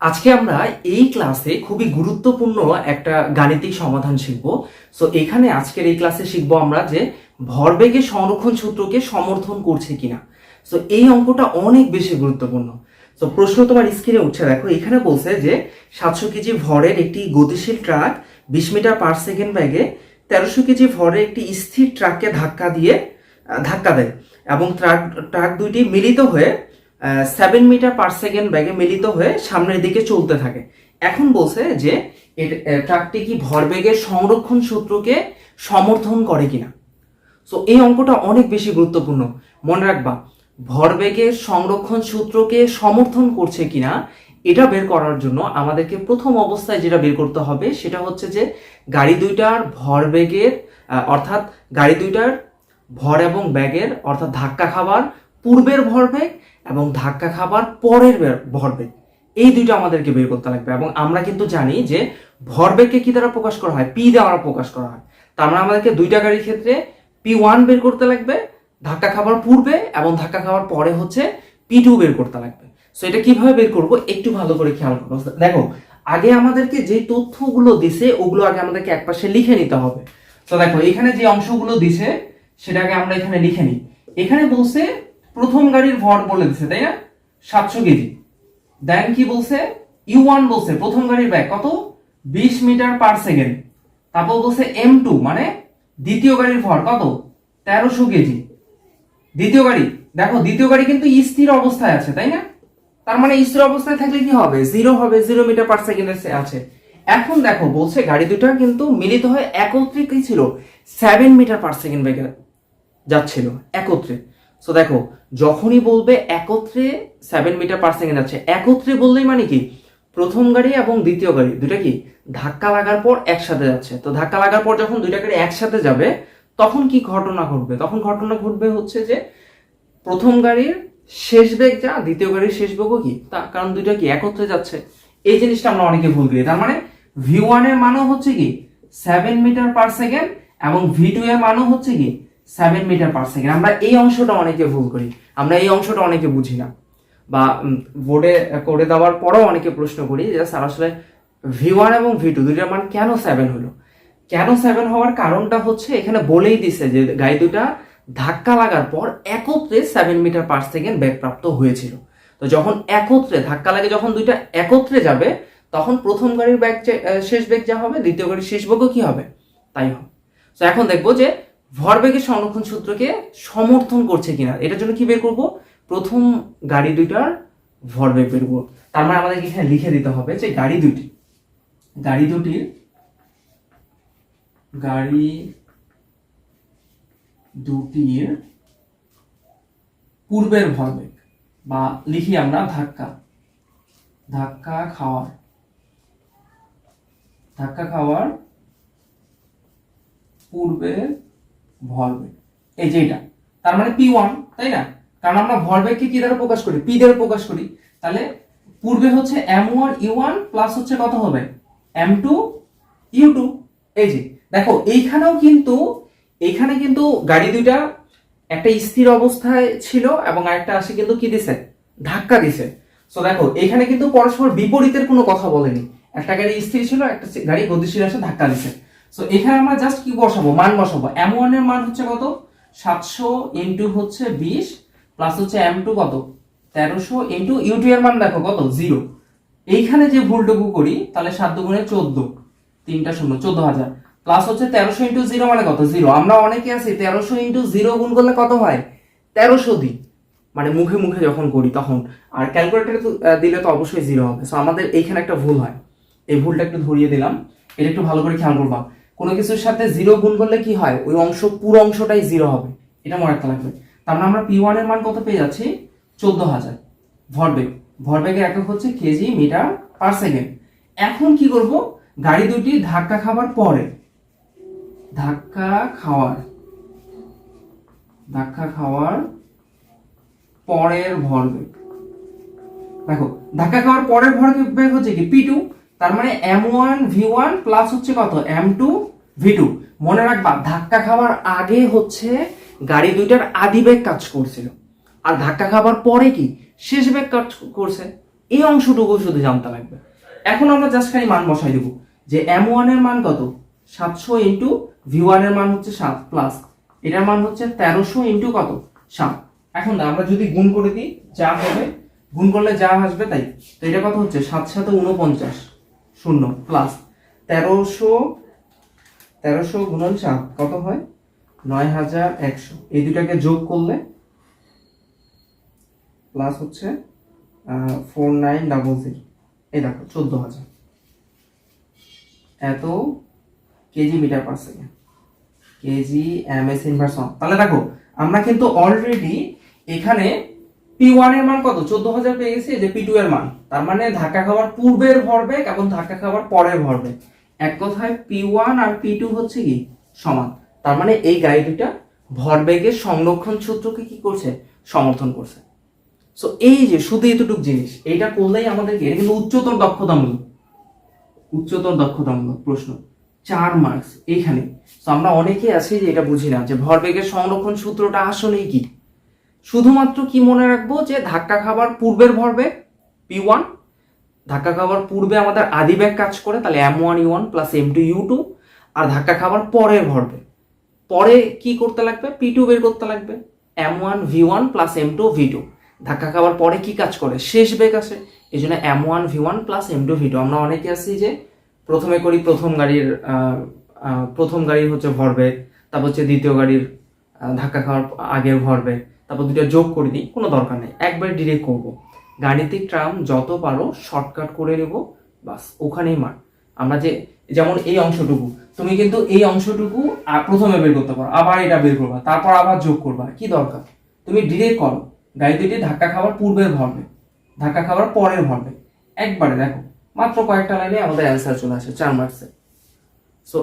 আজকে আমরা এই ক্লাসে খুবই গুরুত্বপূর্ণ একটা গাণিতিক সমাধান শিখব। সো এখানে আজকের এই ক্লাসে শিখব আমরা যে ভরবেগের সংরক্ষণ সূত্রকে সমর্থন করছে কিনা। সো এই অঙ্কটা অনেক বেশি গুরুত্বপূর্ণ। তো প্রশ্ন তোমার স্ক্রিনে উঠছে, দেখো, এখানে বলছে যে সাতশো কেজি ভরের একটি গতিশীল ট্রাক বিশ মিটার পার সেকেন্ড ব্যাগে তেরোশো কেজি ভরের একটি স্থির ট্রাককে ধাক্কা দিয়ে ধাক্কা দেয় এবং ট্রাক ট্রাক দুইটি মিলিত হয়ে সেভেন মিটার পার সেকেন্ড ব্যাগে মিলিত হয়ে সামনের দিকে চলতে থাকে। এখন বলছে যে ট্রাকটি কি ভরবেগের সংরক্ষণ সূত্রকে সমর্থন করে কিনা? সো এই অঙ্কটা অনেক বেশি গুরুত্বপূর্ণ। মনে রাখবা ভরবেগের সংরক্ষণ সূত্রকে সমর্থন করছে কিনা, এটা বের করার জন্য আমাদেরকে প্রথম অবস্থায় যেটা বের করতে হবে, সেটা হচ্ছে যে গাড়ি দুইটার ভরবেগের অর্থাৎ গাড়ি দুইটার ভর এবং ব্যাগের, অর্থাৎ ধাক্কা খাবার পূর্বের ভরবেগ এবং ধাক্কা খাবার পরের ভরবেগ এই দুইটা আমাদেরকে বের করতে লাগবে এবং আমরা কিন্তু জানি যে ভরবেগকে কি দ্বারা প্রকাশ করা হয়? পি দ্বারা প্রকাশ করা হয়। তার মানে আমাদেরকে দুইটা গাড়ির ক্ষেত্রে পি ওয়ান বের করতে লাগবে, ধাক্কা খাবার পূর্বে এবং ধাক্কা খাবার পরে হচ্ছে পি টু বের করতে লাগবে। সো এটা কীভাবে বের করব? একটু ভালো করে খেয়াল করো। দেখো, আগে আমাদেরকে যে তথ্যগুলো দিছে, ওগুলো আগে আমাদেরকে একপাশে লিখে নিতে হবে। তো দেখো, এখানে যে অংশগুলো দিছে, সেটাকে আমরা এখানে লিখে নিই। এখানে বলছে প্রথম গাড়ির ভর বলে দিছে, তাই না? সাতশো কেজি। দেন কি বলছে? ইউ ওয়ান বলছে, প্রথম গাড়ির ব্যাগ। কত? বিশ মিটার পার সেকেন্ড তারপর বলছে এম টু মানে দ্বিতীয় গাড়ির ভর, কত? তেরোশো কেজি। দ্বিতীয় গাড়ি, দেখো, দ্বিতীয় গাড়ি কিন্তু স্থির অবস্থায় আছে, তাই না? তার মানে স্থির অবস্থায় থাকলে কি হবে? জিরো হবে জিরো মিটার পার সেকেন্ড আছে। এখন দেখো, বলছে গাড়ি দুটা কিন্তু মিলিত হয়ে একত্রে কি ছিল? সেভেন মিটার পার সেকেন্ড বেগে যাচ্ছিল, একত্রে। সো দেখো, যখনই বলবে একত্রে সেভেন মিটার পার সেকেন্ড যাচ্ছে একত্রে বললেই মানে কি? প্রথম গাড়ি এবং দ্বিতীয় গাড়ি দুটা কি? ধাক্কা লাগার পর একসাথে যাচ্ছে। তো ধাক্কা লাগার পর যখন দুইটা গাড়ি একসাথে যাবে, তখন কি ঘটনা ঘটবে? তখন ঘটনা ঘটবে হচ্ছে যে, প্রথম গাড়ির শেষ বেগ যা, দ্বিতীয় গাড়ির শেষ বেগও কি? তা, কারণ দুইটা কি একত্রে যাচ্ছে? এই জিনিসটা আমরা অনেকে ভুল করি। তার মানে ভি ওয়ানের মানও হচ্ছে কি? সেভেন মিটার পার সেকেন্ড এবং ভি টু এর মানও হচ্ছে কি? সেভেন মিটার পার সেকেন্ড আমরা এই অংশটা অনেকে ভুল করি। আমরা এই অংশটা অনেকে বুঝি না। বা বোর্ডে করে দেওয়ার পরেও অনেকে প্রশ্ন করি যে, স্যার, আসলে ভি ওয়ান এবং ভি টু দুইটার মান কেন সেভেন হলো? কেন সেভেন হওয়ার কারণটা হচ্ছে এখানে বলেই দিছে যে গাড়ি দুটা ধাক্কা লাগার পর একত্রে সেভেন মিটার পার সেকেন্ড বেগপ্রাপ্ত হয়েছিল। তো যখন একত্রে ধাক্কা লাগে, যখন দুইটা একত্রে যাবে, তখন প্রথম গাড়ির ব্যাগ শেষ ব্যাগ যা হবে, দ্বিতীয় গাড়ির শেষ বেগও কি হবে? তাই হবে। তো এখন দেখব যে ভরবেগের সংরক্ষণ সূত্রকে সমর্থন করছে কিনা, এটার জন্য কি বের করব? প্রথম গাড়ি দুইটার ভরবেগ বের করব। তার মানে আমাদেরকে এখানে লিখে দিতে হবে যে গাড়ি দুটি গাড়ি দুটির গাড়ি দুটির পূর্বের ভরবেগ, বা লিখি আমরা ধাক্কা ধাক্কা খাওয়ার ধাক্কা খাওয়ার পূর্বের ভরবেগ এই যে এটা। তার মানে পি ওয়ান তাই না? কারণ আমরা ভরবেগকে কি দ্বারা প্রকাশ করি? পি দ্বারা প্রকাশ করি। তাহলে পূর্বে হচ্ছে M one U one plus হচ্ছে কত হবে? এম টু ইউ টু এই যে, দেখো, এইখানেও কিন্তু, এইখানে কিন্তু গাড়ি দুইটা একটা স্থির অবস্থায় ছিল এবং আরেকটা আসে কিন্তু কি দিছে? ধাক্কা দিছে। সো দেখো এখানে কিন্তু পরস্পর বিপরীতের কোনো কথা বলেনি। একটা গাড়ি স্থির ছিল, একটা গাড়ি গতিশীল আসে ধাক্কা দিছে। সো এখানে আমরা জাস্ট কি বসাবো? মান বসাবো। এম এর মান হচ্ছে কত? সাতশো ইন্টু হচ্ছে বিশ প্লাস হচ্ছে এম টু কত? তেরোশো ইন্টু ইউ টু এর মান দেখো কত? জিরো এইখানে যে ভুলটুকু করি, তাহলে সাত দুগুণে চোদ্দ। তিনটা শূন্য, চোদ্দ হাজার। প্লাস হচ্ছে তেরোশো ইন্টু জিরো মানে কত? জিরো আমরা অনেকে আছি, তেরোশো ইন্টু জিরো গুণ করলে কত হয়? তেরোশো দিই। মানে মুখে মুখে যখন করি তখন। আর ক্যালকুলেটারে দিলে তো অবশ্যই জিরো হবে। সো আমাদের এইখানে একটা ভুল হয়। এই ভুলটা একটু ধরিয়ে দিলাম। এটা একটু ভালো করে খেয়াল করবা। কোনো কিছুর সাথে জিরো গুণ করলে কি হয়? ওই অংশ পুরো অংশটাই জিরো হবে। এটা মনে রাখতে লাগবে। তার মানে আমরা পি ওয়ানের মান কত পেয়ে যাচ্ছি? চোদ্দ হাজার ভরবেগ। ভরবেগের একক হচ্ছে কেজি মিটার পার সেকেন্ড। এখন কি করব? গাড়ি দুটি ধাক্কা খাবার পরে। ধাক্কা খাওয়ার। ধাক্কা খাওয়ার পরের ভরবেগ। দেখো, ধাক্কা খাওয়ার পরের ভরবেগ হচ্ছে কি? পি টু তার মানে M one V one plus হচ্ছে কত? এম টু ভি টু মনে রাখবা, ধাক্কা খাওয়ার আগে হচ্ছে গাড়ি দুইটার আদি বেগ কাজ করছিল। আর ধাক্কা খাবার পরে কি? শেষ বেগ কাজ করছে। এই অংশটুকু শুধু জানতে লাগবে। এখন আমরা জাস্ট খালি মান বসাই দেবো। যে এম ওয়ানের মান কত? সাতশো ইন্টু ভি ওয়ানের মান হচ্ছে সাত প্লাস এটার মান হচ্ছে তেরোশো ইন্টু কত? সাত। এখন আমরা যদি গুণ করে দিই, যা হবে, গুণ করলে যা আসবে তাই। তো এটা কত হচ্ছে? সাত সাথে উনপঞ্চাশ শূন্য প্লাস তেরোশো তেরোশো গুণন সাত, কত হয়? নয় হাজার একশো। এই দুটাকে যোগ করলে প্লাস হচ্ছে ফোর নাইন ডাবল জিরো এই দেখো, চোদ্দ হাজার। এত K G metre per second K G M S inverse তাহলে দেখো, আমরা কিন্তু অলরেডি এখানে পি ওয়ানের মান কত? চোদ্দ হাজার পেয়ে গেছি যে পি টু এর মান। তার মানে ধাক্কা খাওয়ার পূর্বের ভরবেগ এবং ধাক্কা খাওয়ার পরের ভরবেগ। এক কথায় পি ওয়ান আর পি টু হচ্ছে কি? সমান। তার মানে এই গাড়ি দুটা ভরবেগের সংরক্ষণ সূত্রকে কি করছে? সমর্থন করছে। সো এই যে শুধু এতটুকু জিনিস, এইটা করলেই আমাদেরকে, এটা কিন্তু উচ্চতর দক্ষতামূলক। উচ্চতর দক্ষতামূলক প্রশ্ন। চার মার্কস এইখানে। তো আমরা অনেকেই আছি যে এটা বুঝি না, যে ভরবেগের সংরক্ষণ সূত্রটা আসলেই কি? শুধুমাত্র কি মনে রাখব যে ধাক্কা খাবার পূর্বের ভরবে? পি ওয়ান ধাক্কা খাবার পূর্বে আমাদের আদি ব্যাগ কাজ করে, তাহলে M one U one plus M two U two আর ধাক্কা খাবার পরের ভরবে। পরে কি করতে লাগবে? পি টু বের করতে লাগবে। M one V one plus M two V two ধাক্কা খাবার পরে কি কাজ করে? শেষ বেগ আসে। এই জন্য M one V one plus M two V two আমরা অনেকে আছি যে প্রথমে করি, প্রথম গাড়ির প্রথম গাড়ির হচ্ছে ভরবেগ তারপর হচ্ছে দ্বিতীয় গাড়ির ধাক্কা খাওয়ার আগের ভরবেগ তারপর দুটো যোগ করে দিই, কোনো দরকার নেই, একবার ডিরেক্ট করব। গাণিতিক ট্রাম যত পারো শর্টকাট করে নেব, বাস ওখানেই মার আমরা যে, যেমন এই অংশটুকু, তুমি কিন্তু এই অংশটুকু প্রথমে বের করতে পারো, আবার এটা বের করবা, তারপর আবার যোগ করবা, কি দরকার? তুমি ডিরেক্ট করো গাড়ি দুটি ধাক্কা খাওয়ার পূর্বের ভরবে ধাক্কা খাওয়ার পরের ভরবে একবারে দেখো, মাত্র কয়েকটা লাইনে আমাদের অ্যান্সার চলে আসে, চার মার্কসে সো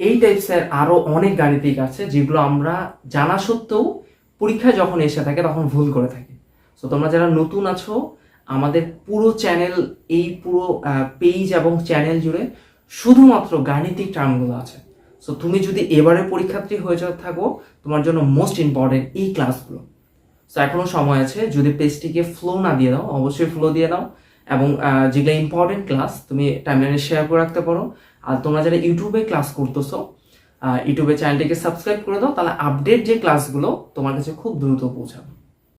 এই টাইপসের আরও অনেক গাণিতিক আছে, যেগুলো আমরা জানা সত্ত্বেও পরীক্ষায় যখন এসে থাকে, তখন ভুল করে থাকে। সো তোমরা যারা নতুন আছো, আমাদের পুরো চ্যানেল এই পুরো পেজ এবং চ্যানেল জুড়ে শুধুমাত্র গাণিতিক টার্মগুলো আছে। সো তুমি যদি এবারে পরীক্ষার্থী হয়ে যা, থাকো, তোমার জন্য মোস্ট ইম্পর্টেন্ট এই ক্লাসগুলো সো এখনও সময় আছে, যদি পেজটিকে ফ্লো না দিয়ে দাও, অবশ্যই ফ্লো দিয়ে দাও এবং যেগুলো ইম্পর্টেন্ট ক্লাস তুমি টাইমলাইনে শেয়ার করে রাখতে পারো। আর তোমরা যারা ইউটিউবে ক্লাস করতেছো আহ, ইউটিউবে চ্যানেলটিকে সাবস্ক্রাইব করে দাও তাহলে আপডেট যে ক্লাসগুলো তোমার কাছে খুব দ্রুত পৌঁছাবে।